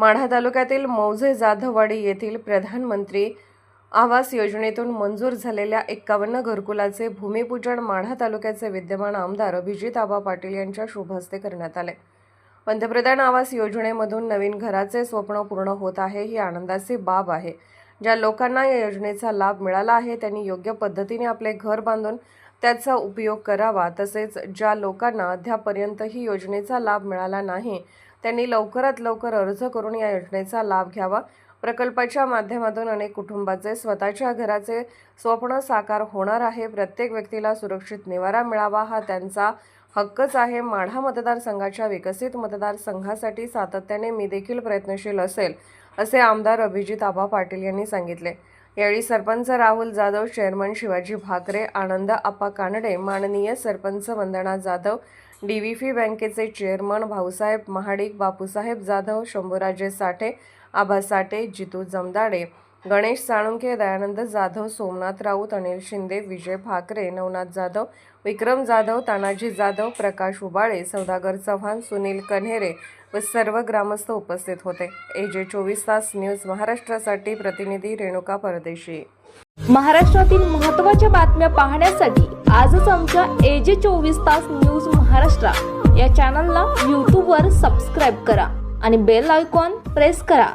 माढा तालुक्यातील मौजे जाधववाडी येथील प्रधानमंत्री आवास योजनेतून मंजूर झालेल्या एक्कावन्न घरकुलाचे भूमिपूजन माढा तालुक्याचे विद्यमान आमदार अभिजित आबा पाटील यांच्या शुभहस्ते करण्यात आले. पंतप्रधान आवास योजनेमधून नवीन घराचे स्वप्न पूर्ण होत आहे ही आनंदाची बाब आहे. ज्या लोकांना या योजनेचा लाभ मिळाला आहे त्यांनी योग्य पद्धतीने आपले घर बांधून त्याचा उपयोग करावा. तसेच ज्या लोकांना अद्यापर्यंत ही योजनेचा लाभ मिळाला नाही त्यांनी लवकरात लवकर अर्ज करून या योजनेचा लाभ घ्यावा. प्रकल्पाच्या माध्यमातून अनेक कुटुंबाचे स्वतःच्या घराचे स्वप्न साकार होणार आहे. प्रत्येक व्यक्तीला सुरक्षित निवारा मिळावा हा त्यांचा हक्कच आहे. माढा मतदारसंघाच्या विकसित मतदारसंघासाठी सातत्याने मी देखील प्रयत्नशील असेल असे आमदार अभिजित आबा पाटील यांनी सांगितले. यावेळी सरपंच राहुल जाधव चेअरमन शिवाजी भाकरे आनंद आप्पा कानडे माननीय sarpanch Vandana Jadhav D V fee बँकेचे चेअरमन भाऊसाहेब महाडिक बापूसाहेब जाधव शंभूराजे साठे आभा साठे जितू जमदाडे गणेश साळुंखे दयानंद जाधव सोमनाथ राऊत अनिल शिंदे विजय भाकरे नवनाथ जाधव विक्रम जाधव तानाजी जाधव प्रकाश उबाळे सौदागर चव्हाण सुनील कन्हेरे व सर्व ग्रामस्थ उपस्थित होते. एजे चोवीस तास न्यूज महाराष्ट्रासाठी प्रतिनिधी रेणुका परदेशी. महाराष्ट्रातील महत्त्वाच्या बातम्या पाहण्यासाठी आजच आमच्या एजे चोवीस तास न्यूज महाराष्ट्र या चॅनलला यूट्यूबवर सबस्क्राईब करा आणि बेल आयकॉन प्रेस करा.